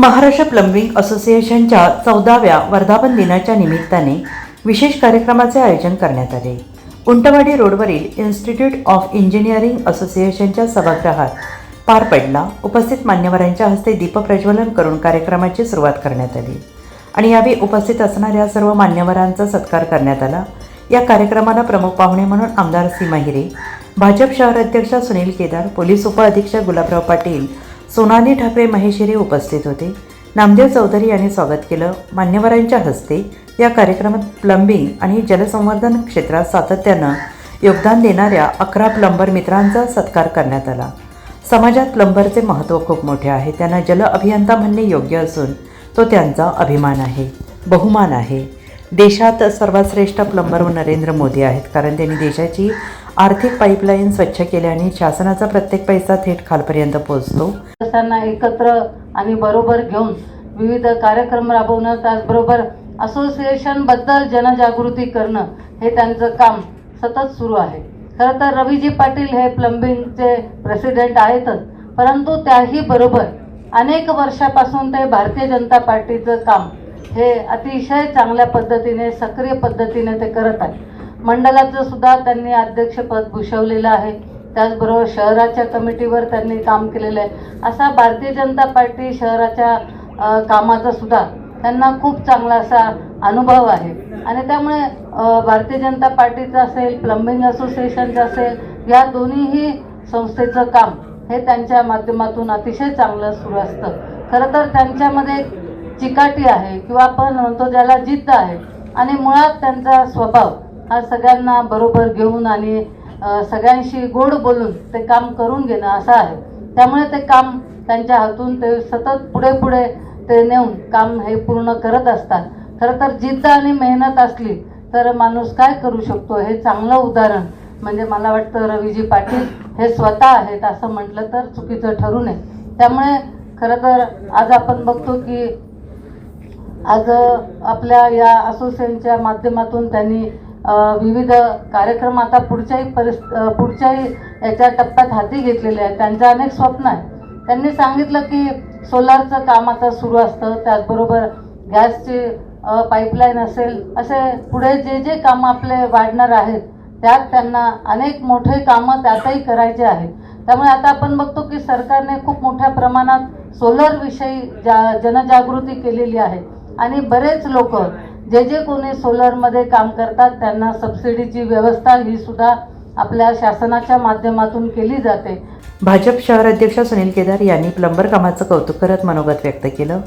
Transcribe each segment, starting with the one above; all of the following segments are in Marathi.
महाराष्ट्र प्लंबिंग असोसिएशनच्या चौदाव्या वर्धापन दिनाच्या निमित्ताने विशेष कार्यक्रमाचे आयोजन करण्यात आले. उंटवाडी रोडवरील इन्स्टिट्यूट ऑफ इंजिनिअरिंग असोसिएशनच्या सभागृहात पार पडला. उपस्थित मान्यवरांच्या हस्ते दीपप्रज्वलन करून कार्यक्रमाची सुरुवात करण्यात आली. आणि यावेळी उपस्थित असणाऱ्या सर्व मान्यवरांचा सत्कार करण्यात आला. या कार्यक्रमाला प्रमुख पाहुणे म्हणून आमदार सीमा हिरे भाजप शहर अध्यक्ष सुनील केदार पोलीस उपअधीक्षक गुलाबराव पाटील सोनाली ठाकरे महेशिरे उपस्थित होते. नामदेव चौधरी यांनी स्वागत केलं. मान्यवरांच्या हस्ते या कार्यक्रमात प्लंबिंग आणि जलसंवर्धन क्षेत्रात सातत्यानं योगदान देणाऱ्या अकरा प्लंबर मित्रांचा सत्कार करण्यात आला. समाजात प्लंबरचे महत्त्व खूप मोठे आहे. त्यांना जल अभियंता म्हणणे योग्य असून तो त्यांचा अभिमान आहे बहुमान आहे. देशात सर्वात श्रेष्ठ प्लंबर नरेंद्र मोदी आहेत कारण त्यांनी देशाची आर्थिक पाईपलाईन स्वच्छ केल्याने शासनाचा प्रत्येक पैसा थेट खालपर्यंत पोहोचतो. सदस्यांना एकत्र आणि बरोबर घेऊन विविध कार्यक्रम राबवणं त्याचबरोबर असोसिएशनबद्दल जनजागृती करणं हे त्यांचं काम सतत सुरू आहे. खरं तर रवीजी पाटील हे प्लंबिंगचे प्रेसिडेंट आहेतच परंतु त्याही बरोबर अनेक वर्षापासून ते भारतीय जनता पार्टीचं काम हे अतिशय चांगल्या पद्धतीने सक्रिय पद्धतीने ते करत आहेत. मंडळाचं सुद्धा त्यांनी अध्यक्षपद भूषवलेलं आहे. त्याचबरोबर शहराच्या कमिटीवर त्यांनी काम केलेलं आहे. असा भारतीय जनता पार्टी शहराच्या कामाचा सुद्धा त्यांना खूप चांगला असा अनुभव आहे. आणि त्यामुळे भारतीय जनता पार्टीचं असेल प्लंबिंग असोसिएशनचं असेल या दोन्हीही संस्थेचं काम हे त्यांच्या माध्यमातून अतिशय चांगलं सुरू असतं. खरं तर त्यांच्यामध्ये एक चिकाटी आहे किंवा आपण म्हणतो ज्याला जिद्द आहे. आणि मुळात त्यांचा स्वभाव हा सगळ्यांना बरोबर घेऊन आणि सगळ्यांशी गोड बोलून ते काम करून घेणं असं आहे. त्यामुळे ते काम त्यांच्या हातून ते सतत पुढे पुढे ते नेऊन काम हे पूर्ण करत असतात. खरं तर जिद्द आणि मेहनत असली तर माणूस काय करू शकतो? हे चांगलं उदाहरण. म्हणजे मला वाटतं रवीजी पाटील हे स्वतः आहेत असं म्हटलं तर चुकीचं ठरू नये. त्यामुळे खरं तर आज आपण बघतो की आज आपल्या या असोसिएशनच्या माध्यमातून त्यांनी विविध कार्यक्रम आता पुढच्याही परिस पुढच्याही याच्या टप्प्यात हाती घेतलेले आहेत. त्यांचं अनेक स्वप्न आहे त्यांनी सांगितलं की सोलारचं काम आता सुरू असतं. त्याचबरोबर गॅसची पाईपलाईन असेल असे पुढे जे जे कामं आपले वाढणार आहेत त्यात त्यांना अनेक मोठे कामं त्यातही करायचे आहेत. त्यामुळे आता आपण बघतो की सरकारने खूप मोठ्या प्रमाणात सोलरविषयी जा जनजागृती केलेली आहे. आणि बरेच लोक जे जे कोणी सोलरमध्ये काम करतात त्यांना सबसिडीची व्यवस्था ही सुद्धा आपल्या शासनाच्या माध्यमातून केली जाते. भाजप शहर अध्यक्ष सुनील केदार यांनी प्लंबर कामाचं कौतुक करत मनोगत व्यक्त केलं.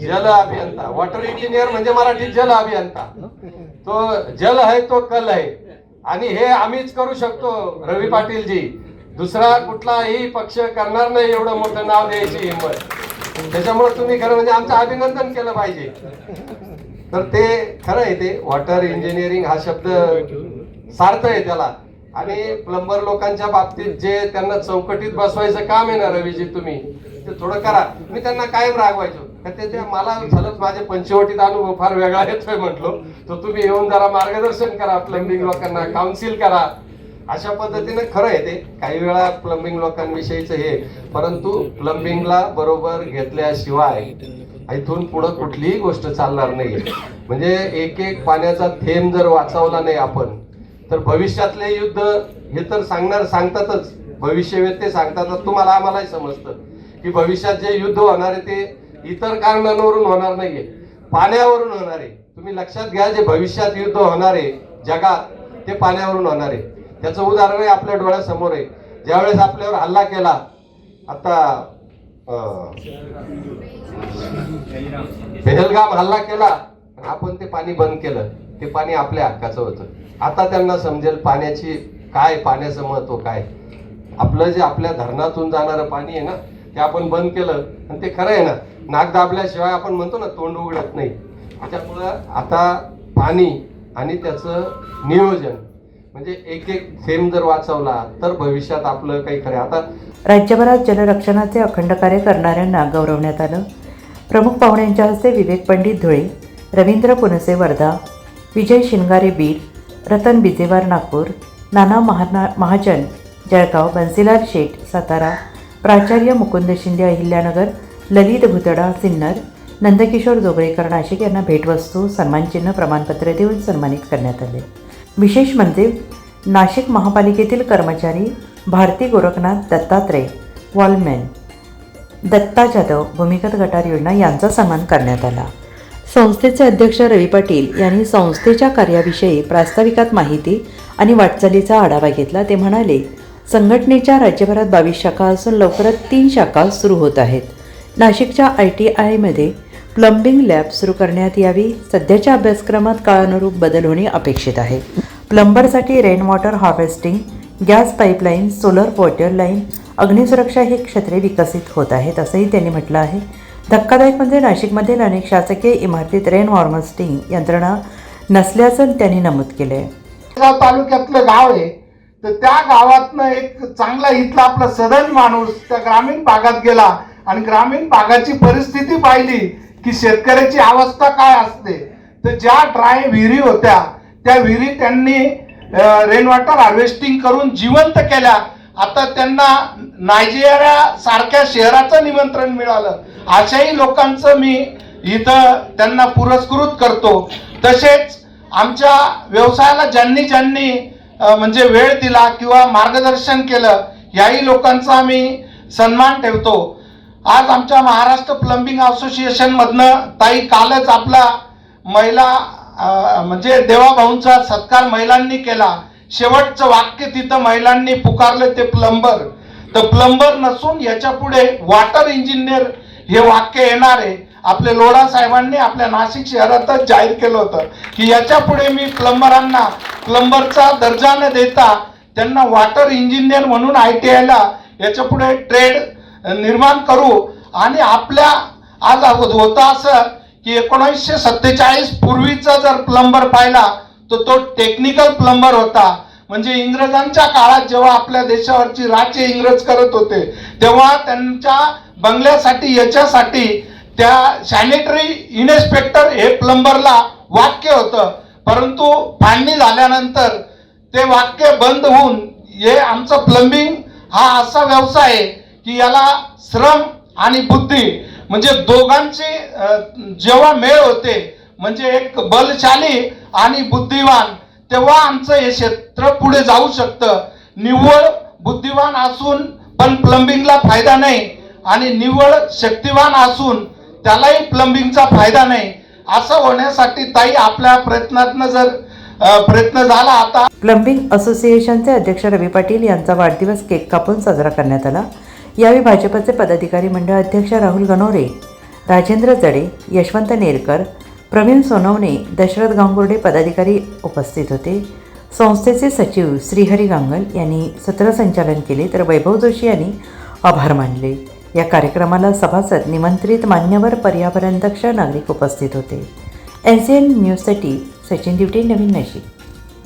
जल अभियंता वॉटर इंजिनियर म्हणजे मराठीत जल अभियंता. तो जल आहे तो कल आहे. आणि हे आम्हीच करू शकतो रवी पाटीलजी. दुसरा कुठलाही पक्ष करणार नाही एवढं मोठं नाव द्यायची हिंमत. त्याच्यामुळे तुम्ही खरं म्हणजे आमचं अभिनंदन केलं पाहिजे. तर ते खरं आहे ते. वॉटर इंजिनिअरिंग हा शब्द सार्थ आहे त्याला. आणि प्लंबर लोकांच्या बाबतीत जे त्यांना चौकटीत बसवायचं काम आहे ना रवीजी तुम्ही ते थोडं करा. मी त्यांना कायम रागवायचो. का ते ते मला झालंच माझ्या पंचवटीत अनुभव फार वेगळा येतोय म्हटलो. तर तुम्ही येऊन जरा मार्गदर्शन करा प्लंबिंग लोकांना काउन्सिल करा. अशा पद्धतीने खरं आहे ते. काही वेळा प्लंबिंग लोकांविषयीच हे परंतु प्लंबिंगला बरोबर घेतल्याशिवाय इथून पुढं कुठलीही गोष्ट चालणार नाही म्हणजे एक एक पाण्याचा थेंब जर वाचवला नाही आपण तर भविष्यातले युद्ध हे तर सांगणार सांगतातच. भविष्यवेत्ते ते सांगतातच. तुम्हाला आम्हालाही समजतं की भविष्यात जे युद्ध होणार आहे ते इतर कारणांवरून होणार नाहीये. पाण्यावरून होणार आहे. तुम्ही लक्षात घ्या जे भविष्यात युद्ध होणार आहे जगात ते पाण्यावरून होणार आहे. त्याचं उदाहरण आहे आपल्या डोळ्यासमोर आहे. ज्यावेळेस आपल्यावर हल्ला केला आता पेहलगाम हल्ला केला आपण ते पाणी बंद केलं. ते पाणी आपल्या हक्काचं होतं. आता त्यांना समजेल पाण्याची काय पाण्याचं महत्त्व काय. आपलं जे आपल्या धरणातून जाणारं पाणी आहे ना ते आपण बंद केलं आणि ते खरं आहे ना. नाक दाबल्याशिवाय आपण म्हणतो ना तोंड उघडत नाही. त्याच्यामुळं आता पाणी आणि त्याचं नियोजन म्हणजे एक एक थेंब जर वाचवला तर भविष्यात आपलं काही खरं आता राज्यभरात जलरक्षणाचे अखंड कार्य करणाऱ्यांना गौरवण्यात आलं. प्रमुख पाहुण्यांच्या हस्ते विवेक पंडित धुळे रवींद्र पुनसे वर्धा विजय शिंगारे बीड रतन बिजेवार नागपूर नाना महाना महाजन जळगाव बन्सीलाल शेठ सातारा प्राचार्य मुकुंद शिंदे अहिल्यानगर ललित भुतडा सिन्नर नंदकिशोर जोगळेकर नाशिक यांना भेटवस्तू सन्मानचिन्ह प्रमाणपत्र देऊन सन्मानित करण्यात आले. विशेष म्हणजे नाशिक महापालिकेतील कर्मचारी भारती गोरखनाथ दत्तात्रय वॉलमॅन दत्ता जाधव भूमिगत गटार योजना यांचा सन्मान करण्यात आला. संस्थेचे अध्यक्ष रवी पाटील यांनी संस्थेच्या कार्याविषयी प्रास्ताविकात माहिती आणि वाटचालीचा आढावा घेतला. ते म्हणाले संघटनेच्या राज्यभरात बावीस शाखा असून लवकरात तीन शाखा सुरू होत आहेत. नाशिकच्या आय टी आयमध्ये प्लंबिंग लॅब सुरू करण्यात यावी. सध्याच्या अभ्यासक्रमात काळानुरूप बदल होणे अपेक्षित आहे. प्लंबरसाठी rain water harvesting gas pipeline solar water line अग्निसुरक्षा ही क्षेत्रे विकसित होत आहेत असंही त्यांनी म्हटलं आहे. धक्कादायक म्हणजे नाशिकमधील अनेक शासकीय इमारतीत रेन वॉर्मस्टिंग यंत्रणा नसल्याचं त्यांनी नमूद केलं आहे तालुक्यातलं गाव आहे. तर त्या गावातनं एक चांगला इथला आपला सदन माणूस त्या ग्रामीण भागात गेला आणि ग्रामीण भागाची परिस्थिती पाहिली. की शेतकऱ्याची अवस्था काय असते? तर ज्या ड्राय विहिरी होत्या त्या विहिरी त्यांनी रेन वॉटर हार्वेस्टिंग करून जिवंत केल्या. आता त्यांना नायजेरिया सारख्या शहराचं निमंत्रण मिळालं. अशाही लोकांचं मी इथं त्यांना पुरस्कृत करतो. तसेच आमच्या व्यवसायाला ज्यांनी ज्यांनी म्हणजे वेळ दिला किंवा मार्गदर्शन केलं याही लोकांचा आम्ही सन्मान ठेवतो. आज आमच्या महाराष्ट्र प्लंबिंग असोसिएशनमधनं ताई कालच आपला महिला म्हणजे देवाभाऊंचा सत्कार महिलांनी केला. शेवटचं वाक्य तिथं महिलांनी पुकारलं ते प्लंबर तर प्लंबर नसून याच्यापुढे वॉटर इंजिनियर हे वाक्य येणार आहे. आपले लोढा साहेबांनी आपल्या नाशिक शहरातच जाहीर केलं होतं की याच्यापुढे मी प्लंबरांना प्लंबरचा दर्जा न देता त्यांना वॉटर इंजिनियर म्हणून आय टी आयला याच्यापुढे ट्रेड निर्माण करू. आणि आपल्या आज होतं असं की एकोणीसशे सत्तेचाळीस पूर्वीचा जर प्लंबर पाहिला तर तो टेक्निकल प्लंबर होता. म्हणजे इंग्रजांच्या काळात जेव्हा आपल्या देशावरची राज्य इंग्रज करत होते तेव्हा त्यांच्या बंगल्यासाठी याच्यासाठी त्या सॅनिटरी इन्स्पेक्टर हे प्लंबरला वाक्य होतं. परंतु फाळणी झाल्यानंतर ते वाक्य बंद होऊन हे आमचं प्लंबिंग हा असा व्यवसाय आहे की याला श्रम आणि बुद्धी म्हणजे दोघांची जेव्हा मेळ होते म्हणजे एक बलशाली आणि बुद्धिवान तेव्हा आमचं हे क्षेत्र पुढे जाऊ शकतं. निव्वळ बुद्धिवान असून पण प्लंबिंगला फायदा नाही आणि निव्वळ शक्तिवान असून त्यालाही प्लंबिंगचा फायदा नाही. असं होण्यासाठी ताई आपल्या प्रयत्नातनं जर प्रयत्न झाला आता. प्लंबिंग असोसिएशनचे अध्यक्ष रवी पाटील यांचा वाढदिवस केक कापून साजरा करण्यात आला. यावेळी भाजपचे पदाधिकारी मंडळ अध्यक्ष राहुल गणोरे राजेंद्र जडे यशवंत नेरकर प्रवीण सोनवणे दशरथ गांगुर्डे पदाधिकारी उपस्थित होते. संस्थेचे सचिव श्रीहरी गांगल यांनी सत्रसंचालन केले तर वैभव जोशी यांनी आभार मानले. या कार्यक्रमाला सभासद निमंत्रित मान्यवर पर्यावरण दक्ष नागरिक उपस्थित होते. एन सी एन न्यूजसाठी सचिन दिवटे नवीन नाशिक.